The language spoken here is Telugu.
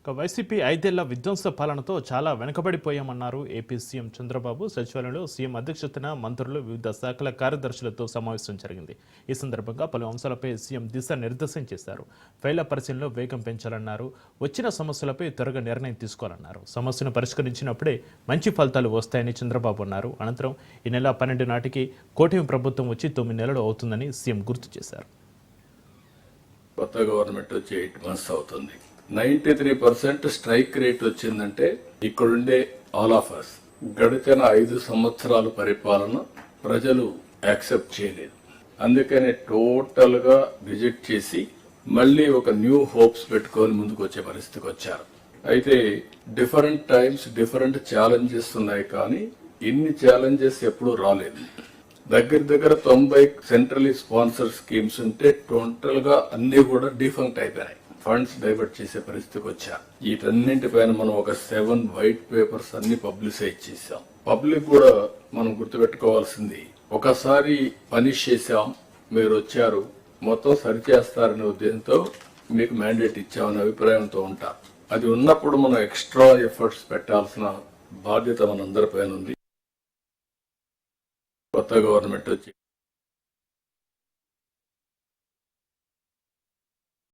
ఇక వైసీపీ ఐదేళ్ళ విధ్వంస పాలనతో చాలా వెనుకబడిపోయామన్నారు ఏపీ సీఎం చంద్రబాబు. సచివాలయంలో సీఎం అధ్యక్షతన మంత్రులు వివిధ శాఖల కార్యదర్శులతో సమావేశం జరిగింది. ఈ సందర్భంగా పలు అంశాలపై సీఎం దిశ నిర్దేశం చేశారు. ఫైళ్ళ పరిశీలనలో వేగం పెంచాలన్నారు. వచ్చిన సమస్యలపై త్వరగా నిర్ణయం తీసుకోవాలన్నారు. సమస్యను పరిష్కరించినప్పుడే మంచి ఫలితాలు వస్తాయని చంద్రబాబు అన్నారు. అనంతరం ఈ నెల పన్నెండు నాటికి కోటమి ప్రభుత్వం వచ్చి తొమ్మిది నెలలు అవుతుందని సీఎం గుర్తు చేశారు. కొత్త గవర్నమెంట్ వచ్చి ఎయిట్ మంత్స్ అవుతుంది. Ninety three percent strike rate వచ్చిందంటే ఇక్కడుండే ఆల్ ఆఫ్ అస్ గడిచిన ఐదు సంవత్సరాల పరిపాలన ప్రజలు యాక్సెప్ట్ చేయలేదు. అందుకనే టోటల్గా రిజెక్ట్ చేసి మళ్ళీ ఒక న్యూ హోప్స్ పెట్టుకొని ముందుకు వచ్చే పరిస్థితికి వచ్చారు. అయితే డిఫరెంట్ టైమ్స్ డిఫరెంట్ ఛాలెంజెస్ ఉన్నాయి కానీ ఇన్ని ఛాలెంజెస్ ఎప్పుడూ రాలేదు. దగ్గర దగ్గర తొంభై సెంట్రలీ స్పాన్సర్ స్కీమ్స్ ఉంటే టోటల్గా అన్ని కూడా డిఫంక్ట్ అయిపోయినాయి. ఫండ్స్ డైవర్ట్ చేసే పరిస్థితికి వచ్చా. వీటన్నింటిపైన మనం ఒక సెవెన్ వైట్ పేపర్స్ అన్ని పబ్లిసైజ్ చేశాం. పబ్లిక్ కూడా మనం గుర్తుపెట్టుకోవాల్సింది ఒకసారి పనిష్ చేశాం మీరు వచ్చారు మొత్తం సరిచేస్తారనే ఉద్దేశంతో మీకు మ్యాండేట్ ఇచ్చామనే అభిప్రాయంతో ఉంటారు అది ఉన్నప్పుడు మనం ఎక్స్ట్రా ఎఫర్ట్స్ పెట్టాల్సిన బాధ్యత మనందరిపైన ఉంది. కొత్త గవర్నమెంట్ వచ్చి